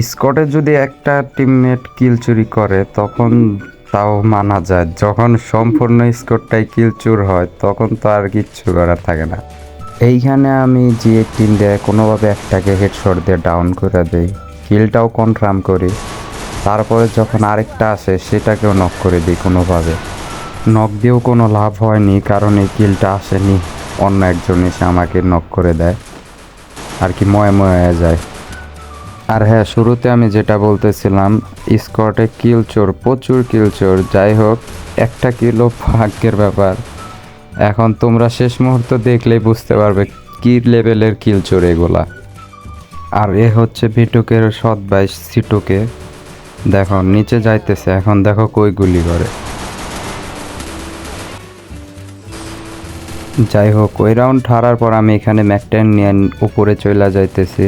স্কটে যদি একটা টিমমেট কিল চুরি করে, তখন তাও মানা যায়। যখন সম্পূর্ণ স্কোরটাই কিল চুর হয়, তখন তো আর কিচ্ছু করার থাকে না। এইখানে আমি যে টিম দেয় কোনোভাবে একটাকে হেডশট দিয়ে ডাউন করে দেই কিলটাও কনফার্ম করি। তারপরে যখন আরেকটা আসে, সেটাকেও নক করে দিই কোনোভাবে। নক দিয়েও কোনো লাভ হয়নি, কারণ এই কিলটা আসেনি। অন্য একজন এসে আমাকে নক করে দেয়। আর কি ময়ে ময়ে যায়। আর হ্যাঁ শুরুতে আমি যেটা বলতেছিলাম, স্কটে কিল চোর, প্রচুর কিল চোর। যাই হোক, একটা কিলো ভাগ্যের ব্যাপার। এখন তোমরা শেষ মুহূর্ত দেখলেই বুঝতে পারবে কি লেভেলের কিল চোর এগুলা। আর এ হচ্ছে বিটুকের সৎ বাইশ সিটুকে। দেখো, নিচে যাইতেছে, এখন দেখো কই গুলি করে। যাই হোক, ওই রাউন্ড হারার পর আমি এখানে ম্যাকটেন নিয়ে উপরে চলে যাইতেছি।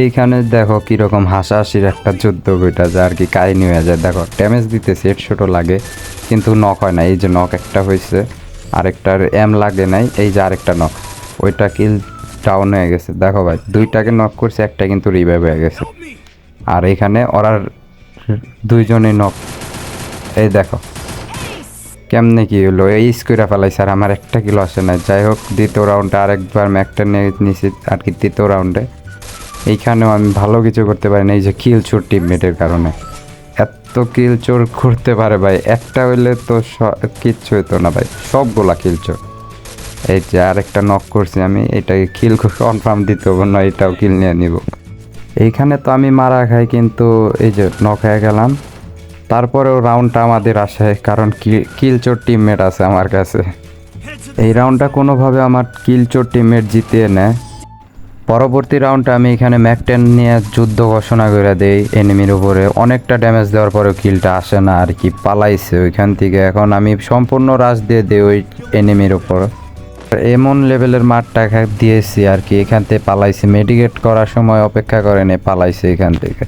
এইখানে দেখো কীরকম হাসাহাসির একটা যুদ্ধ বইটা যা আর কি কাহিনী হয়ে যায়। দেখো ড্যামেজ দিতেছে হেডশটও লাগে কিন্তু নক হয় না। এই যে নক একটা হয়েছে আরেকটার এম লাগে নাই এই যে আরেকটা নক ওইটা কিল ডাউন হয়ে গেছে। দেখো ভাই দুইটাকে নক করছে একটা কিন্তু রিভাইভ হয়ে গেছে। আর এখানে ওরা দুইজনে নক এই দেখো কেমনে কি হলো? এই স্কুইরা ফেলাই স্যার আমার একটা কিলো আসে না যাই হোক দ্বিতীয় রাউন্ডে আরেকবার ম্যাকটা নিয়ে নিছি আর কি তৃতীয় রাউন্ডে এইখানেও আমি ভালো কিছু করতে পারি না, এই যে কিল চোর টিমমেটের কারণে। এত কিল চোর করতে পারে ভাই, একটা হইলে তো কিচ্ছু হতো না ভাই, সবগুলা কিল চোর। এই যে আরেকটা নক করছি আমি, এটাকে কিল কনফার্ম দিতে হবে, না এটাও কিল নিয়ে নিব। এইখানে তো আমি মারা খাই, কিন্তু এই যে নক হয়ে গেলাম। তারপরেও রাউন্ডটা আমাদের আসে, কারণ কিলচোর টিমমেট আছে আমার কাছে। এই রাউন্ডটা কোনোভাবে আমার কিলচোর টিমমেট জিতিয়ে নেয়। পরবর্তী রাউন্ডটা আমি এখানে ম্যাকটেন নিয়ে যুদ্ধ ঘোষণা করে দেই এনিমির উপরে। অনেকটা ড্যামেজ দেওয়ার পরেও কিলটা আসে না আর কি, পালাইছে ওইখান থেকে। এখন আমি সম্পূর্ণ রাশ দিয়ে দিই ওই এনিমির উপর। এমন লেভেলের মাঠটা দিয়েছি আর কি, এখান থেকে পালাইছে। মেডিকেট করার সময় অপেক্ষা করেনি পালাইছে এখান থেকে।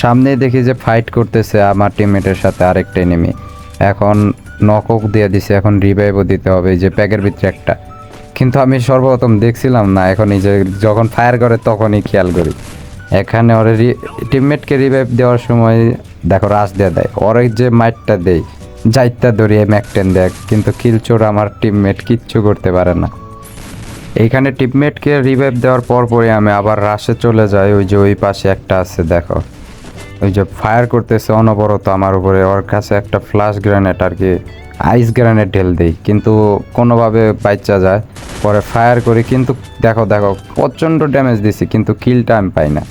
সামনেই দেখি যে ফাইট করতেছে আমার টিমমেটের সাথে আরেকটা এনিমি এখন নকক দিয়ে দিছে, এখন রিভাইভও দিতে হবে। যে প্যাকের ভিতরে একটা। কিন্তু আমি সর্বপ্রথম দেখছিলাম না, এখন এই যে যখন ফায়ার করে তখনই খেয়াল করি। এখানে ওর টিমমেটকে রিভাইভ দেওয়ার সময় দেখো রাশ দিয়ে দেয়। ওর যে মাইটটা দেয় যাইতা ধরিয়ে ম্যাকটেন দেয় কিন্তু কিলচোর আমার টিমমেট কিচ্ছু করতে পারে না। এইখানে টিমমেটকে রিভাইভ দেওয়ার পর পরে আমি আবার রাশে চলে যাই, ওই যে ওই পাশে একটা আছে, দেখো। ওই যে ফায়ার করতেছে অনবরত আমার উপরে, ওর কাছে একটা ফ্লাশ গ্রেনেড আর কি। আইস গ্রেনেড ঢেল দিই, কিন্তু কোনোভাবে বাচ্চা যায়। পরে ফায়ার করি, কিন্তু দেখো দেখো, প্রচণ্ড ড্যামেজ দিছি, কিন্তু কিলটা আমি পাই না।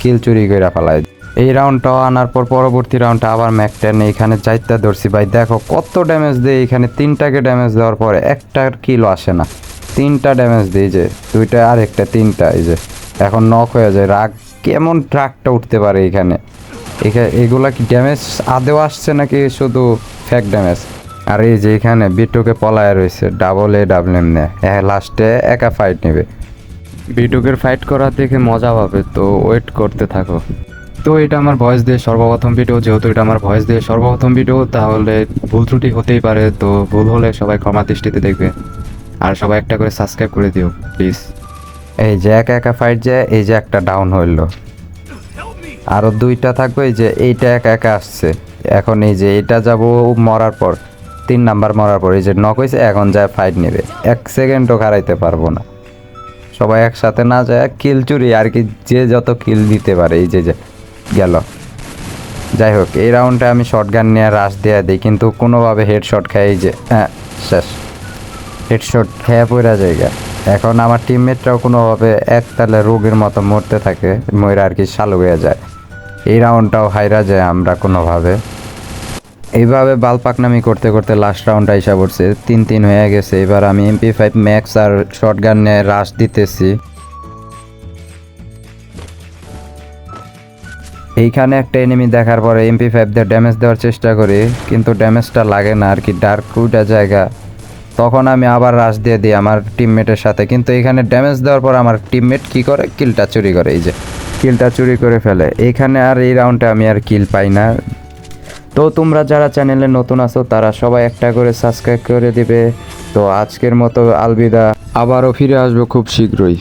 কিল চুরি করে ফেলাই এই রাউন্ডটা আনার পর পরবর্তী রাউন্ডটা আবার ম্যাকটেন এখানে যাইতে ধরছি। ভাই, দেখো, কত ড্যামেজ দেয় এখানে। তিনটাকে ড্যামেজ দেওয়ার পরে একটার কিলো আসে না। তিনটা ড্যামেজ দিই যে, দুইটা আর একটা তিনটা, এই যে। এখন নক হয়ে যায়। রাগ কেমন ট্রাকটা উঠতে পারে এখানে? এখানে এগুলা কি ড্যামেজ আদেও আসছে নাকি শুধু ফ্যাক ড্যামেজ আর এই যে এখানে বিটুকে পলায় রয়েছে ডাবল এ ডাবল এম নেয়। লাস্টে একা ফাইট নেবে। বিটুকের ফাইট করা দেখে মজা পাবে, তো ওয়েট করতে থাকো। তো এটা আমার ভয়েস দিয়ে সর্বপ্রথম ভিডিও যেহেতু এটা আমার ভয়েস দিয়ে সর্বপ্রথম ভিডিও তাহলে ভুল ত্রুটি হতেই পারে, তো ভুল হলে সবাই ক্ষমা দৃষ্টিতে দেখবে। আর সবাই একটা করে সাবস্ক্রাইব করে দিও প্লিজ এই যে একা একা ফাইট যে, এই যে একটা ডাউন হইল। আরও দুইটা থাকবে, এই যে এইটা একা একা আসছে। এখন এই যে এটা যাব মরার পর। তিন নাম্বার মরার পর যে নক হয়েছে, এখন যায় ফাইট নেবে। এক সেকেন্ডও খারাইতে পারব না। সবাই একসাথে না যায় কিল চুরি আর কি, যে যত কিল দিতে পারে, এই যে গেল। যাই হোক, এই রাউন্ডে আমি শর্ট গান নিয়ে রাশ দেওয়া দিই, কিন্তু কোনোভাবে হেডশট খাই যে হ্যাঁ শেষ। হেডশট খেয়ে পড়া জায়গা। এখন আমার টিমমেটরাও কোনোভাবে এক তালে রোগের মতো মরতে থাকে ময়রা আর কি চালু হয়ে যায়। এই রাউন্ডটাও হাইরা যায় আমরা কোনোভাবে। এইভাবে বালপাকনামি করতে করতে লাস্ট রাউন্ডটা এসে পড়ছে। তিন তিন হয়ে গেছে। এবার আমি এমপি ফাইভ ম্যাক্স আর শর্ট গান নিয়ে রাশ দিতেছি। এইখানে একটা এনিমি দেখার পরে এমপি ফাইভ দিয়ে ড্যামেজ দেওয়ার চেষ্টা করি, কিন্তু ড্যামেজটা লাগে না, আর কি ডার্ক কুইটা জায়গা। তখন আমি আবার রাশ দিয়ে দিই আমার টিমমেটের সাথে। কিন্তু এখানে ড্যামেজ দেওয়ার পর আমার টিমমেট কি করে? কিলটা চুরি করে, এই যে। কিলটা চুরি করে ফেলে। এইখানে আর এই রাউন্ডে আমি আর কিল পাই না। তো তোমরা যারা চ্যানেলে নতুন আছো, তারা সবাই একটা করে সাবস্ক্রাইব করে দিবে। তো আজকের মতো আলবিদা। আবারও ফিরে আসব খুব শীঘ্রই।